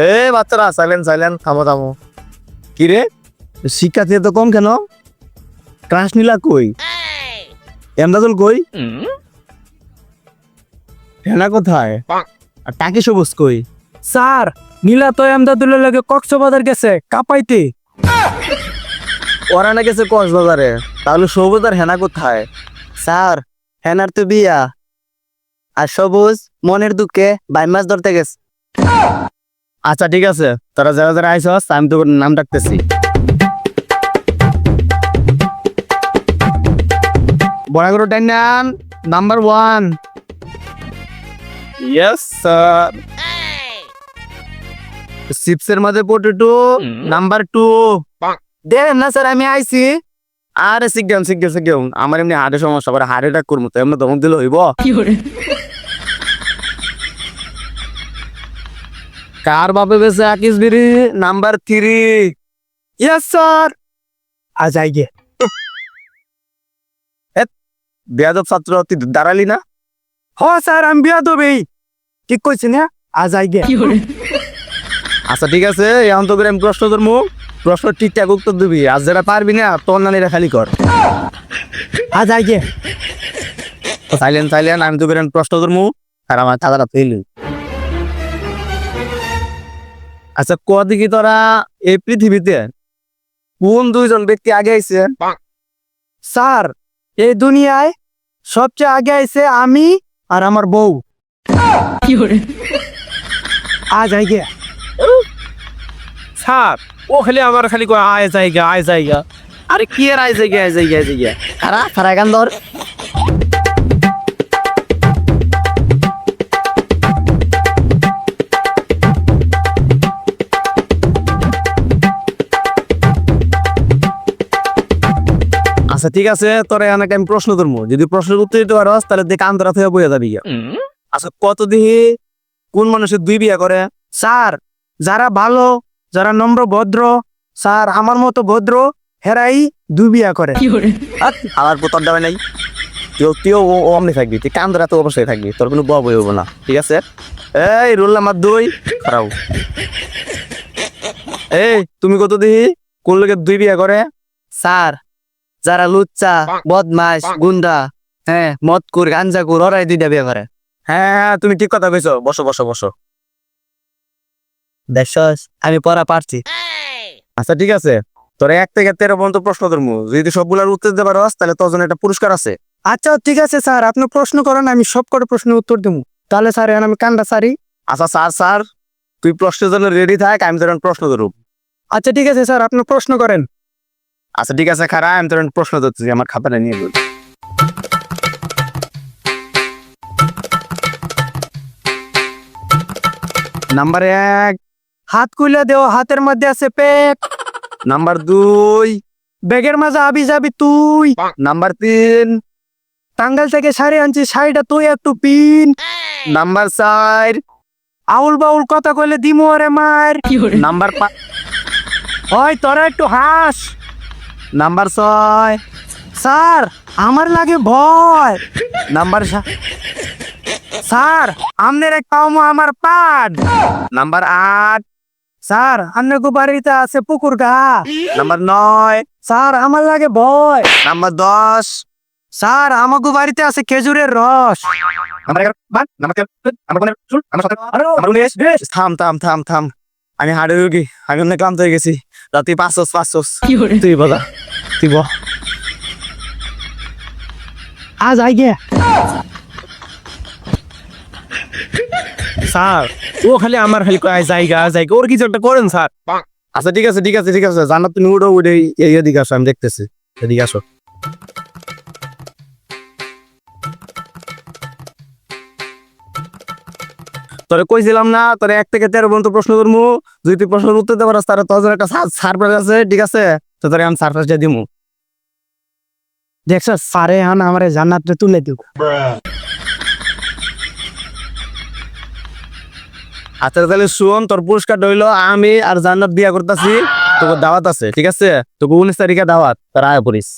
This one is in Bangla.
এ বাচ্চারা সাইলেন্ট সাইলেন্ট থামো থামো। কি রে শিক্ষার্থী তো কম কেন? ক্লাস নিলা কই? এমদাদুল কই? হেনা কোথায়? আর টাকি সবুজ কই? স্যার নীলা তো এমদাদুল্লাহ লাগে কক্সবাজার গেছে কাপাইতে। ওরা না গেছে কক্সবাজারে তাহলে সবুজ আর হেনা কোথায়? স্যার হেনার তো বিয়া। আর সবুজ মনের দুঃখে বাই মাছ ধরতে গেছে। আচ্ছা ঠিক আছে। তোরা যারা যারা আইসস আমি তোর নাম ডাকতেছি। বড়াগুলো টাইনান নাম্বার ওয়ান। ইয়েস স্যার চিপসের মধ্যে পটেটো নাম্বার টু দেন না স্যার আমি আইছি। আরে শিখলাম শিখগে শিখলাম আমার এমনি হাড়ের সমস্যা পরে হার্ট অ্যাটাক করব তো এমনি ধমক দিলে হইব। কার বাপে বেছে আকিস বিরি নাম্বার থ্রি ইয়েস স্যার আজ আইগে বেয়াদব ছাত্র তুই দাঁড়ালি না? হ স্যার আমি বিয়া দেবেই ঠিক কইছি না আজ আইগে আচ্ছা ঠিক আছে এখন তো আমি প্রশ্ন ধরবো প্রশ্ন ঠিকঠাক উত্তর দিবি। আজ যেটা পারবি না তোর নানিরা খালি কর। আজ আইগে সাইলেন্ট সাইলেন্ট আমি তো প্রশ্ন ধরবো আর আমার দাদারা ফেলি আচ্ছা কদিকে তোরা এই পৃথিবীতে কোন দুইজন ব্যক্তি আগে আইছে? স্যার এই দুনিয়ায় সবচেয়ে আগে আইছে আমি আর আমার বউ। আজ আইগে স্যার ও খালি আমার খালি কয় আয় জায়গা আয় জায়গা। আরে কি এর আইছে গে আইছে গে আইছে গে খারা খারা গান ধর। আচ্ছা ঠিক আছে তোরে অনেক আমি প্রশ্ন ধরবো যদি প্রশ্নের উত্তর দিতে পারস তাহলে দেখে আন্তরা থেকে বইয়া যাবি আচ্ছা কত দিহি কোন মানুষের দুই বিয়া করে? স্যার যারা ভালো যারা নম্র ভদ্র স্যার আমার মতো ভদ্র হেরাই দুই বিয়া করে। আমার পোতর দেওয়া নাই। তুই তুইও অমনি থাকবি তুই কান্দরা তো অবশ্যই থাকবি তোর কোনো বব হইব না ঠিক আছে? এই রোল নাম্বার দুই খারাপ এই তুমি কত দিহি কোন লোকের দুই বিয়া করে? স্যার যারা লুচ্চা বদমাস গুন্ডা হ্যাঁ মদ কুর গাঞ্জা কুর ওরাই দুইটা বিয়া করে। হ্যাঁ হ্যাঁ তুমি ঠিক কথা কইছো। বসো বসো বসো। দেখছস আমি পড়া পারছি। আচ্ছা ঠিক আছে। তোরা এক থেকে তেরো পর্যন্ত প্রশ্ন ধরবো যদি সবগুলার উত্তর দিতে পারস তাহলে তোর জন্য একটা পুরস্কার আছে। আচ্ছা ঠিক আছে স্যার। আপনি প্রশ্ন করেন আমি সব কটা প্রশ্নের উত্তর দেবো তাহলে স্যার এখন আমি কান্দা সারি। আচ্ছা স্যার স্যার তুই প্রশ্নের জন্য রেডি থাক আমি তোর প্রশ্ন ধরব। আচ্ছা ঠিক আছে স্যার আপনি প্রশ্ন করেন। আচ্ছা ঠিক আছে খারা আমি তোর প্রশ্ন ধরতেছি আমার খাতাটা নিয়ে বল। নাম্বার এক হাত খুলে দেও হাতের মধ্যে আছে পেট। নাম্বার দুই ব্যাগের মাঝে আবি যাবি তুই। নাম্বার তিন টাঙ্গাল থেকে শাড়ি আনছি শাড়িটা তুই একটু পিন। নাম্বার চার আউল বাউল কথা কইলে দিমু আরে মার। নাম্বার পাঁচ হয় তোরা একটু হাস। নাম্বার ছয়। স্যার আমার লাগে ভয়। নাম্বার স্যার আমনের এক পাওমো আমার পাট। নাম্বার আট। স্যার আমনে গো বাড়িতে আছে পুকুর গা নাম্বার নয়। স্যার আমার লাগে ভয়। নাম্বার দশ। স্যার আমাগো বাড়িতে আছে খেজুরের রস। থাম থাম থাম থাম। আমি হাড়ে রুগী আমি অনেক ক্লান্ত হয়ে গেছি। তা তুই পাঁচশোস পাঁচশোস তুই বলা তুই বল আজ আইগে স্যার ও খালি আমার খালি কয় জায়গা জায়গা ওর কিছু একটা করেন স্যার। আচ্ছা ঠিক আছে ঠিক আছে ঠিক আছে। জান্নাত তুমি উঠো উঠে এদিকে আসো আমি দেখতেছি। এদিকে আসো। তোরে কইছিলাম না, তোরে এক থেকে তেরো পর্যন্ত প্রশ্ন করব যদি তুই প্রশ্নের উত্তর দিতে পারস, তাহলে তোর একটা সারপ্রাইজ আছে, ঠিক আছে? তো তোরে আমি সারপ্রাইজ দিয়ে দিমু। দেখছ সারে হান আমারে জান্নাতে তুলে দিব আচ্ছা তাহলে শুন, তোর পুরস্কার রইল আমি আর জান্নাত বিয়া করতেছি, তোকে দাওয়াত আছে, ঠিক আছে? তোকে উনিশ তারিখে দাওয়াত, তার আয় পড়িস।